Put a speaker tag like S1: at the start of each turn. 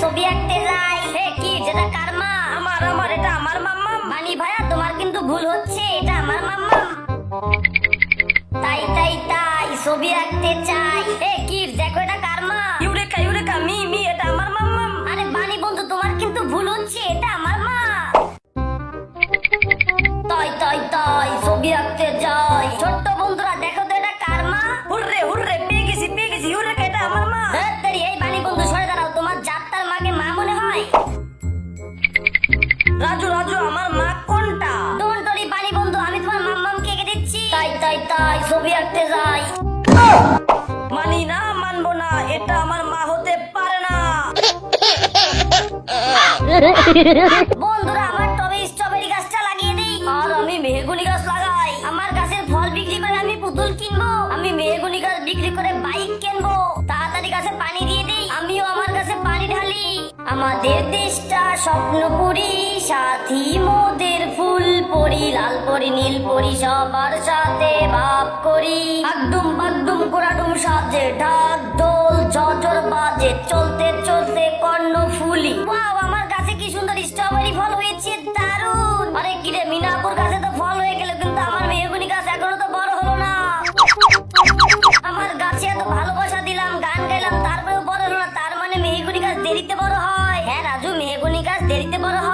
S1: ছবি আঁকতে যাই। হে কি যেটা কার মা?
S2: আমার আমার এটা আমার মাম্মা
S1: মানি ভাইয়া তোমার কিন্তু ভুল হচ্ছে এটা আমার মাম্মা তাই তাই তাই ছবি আঁকতে চাই। হে কি দেখো এটা কার মা?
S2: ইউরেকা ইউরেকা মি মি এটা আমার মাম্মা
S1: আরে বানি বন্ধু তোমার কিন্তু ভুল হচ্ছে এটা আমার মা। তাই তাই তাই ছবি আঁকতে যাই। ছোট্ট
S2: রাজু রাজু আমার মা কোনটা?
S1: ডোন্ট টরি বানি বন্ধু আমি তোমার মাম্মামকে এঁকে দিচ্ছি। তাই তাই তাই ছবি আঁকতে যাই।
S2: মানি না মানবো না এটা আমার মা হতে পারে না।
S1: বন্ধুরা আমার টবে স্ট্রবেরি গাছটা লাগিয়ে দেই। আর আমি মেহগুনি গাছ লাগাই। আমার গাছের ফল বিক্রি করে আমি পুতুল কিনবো। আমি মেহগুনি গাছ বিক্রি করে বাইক কিনবো। তাড়াতাড়ি গাছে পানি দিয়ে দেই। আমিও আমার গাছে পানি ঢালি। আমাদের দেশটা স্বপ্ন স্বপ্নপুরি সাথী মোদের ফুল পরি, লাল পরি, নীল পরি, সবার সাথে ভাব করি। একদম বাগদুম কোরাডুম সাজে, ঢাক দোল ঝটর বাজে, চলতে চলতে কর্ণ ফুলি। ওয়াও, আমার কাছে কি সুন্দর স্ট্রবেরি ফল হয়েছে, দারুণ! আরে কিরে মিনাপুর গাছে তো ফল হয়ে গেল, কিন্তু আমার মেহগুনি গাছ এখনও তো বড় হলো না। আমার গাছে এত ভালোবাসা দিলাম, গান গাইলাম, তারপরেও বড় হলো না, তার মানে মেহগুনি গাছ দেরিতে বড় হয়। the mother.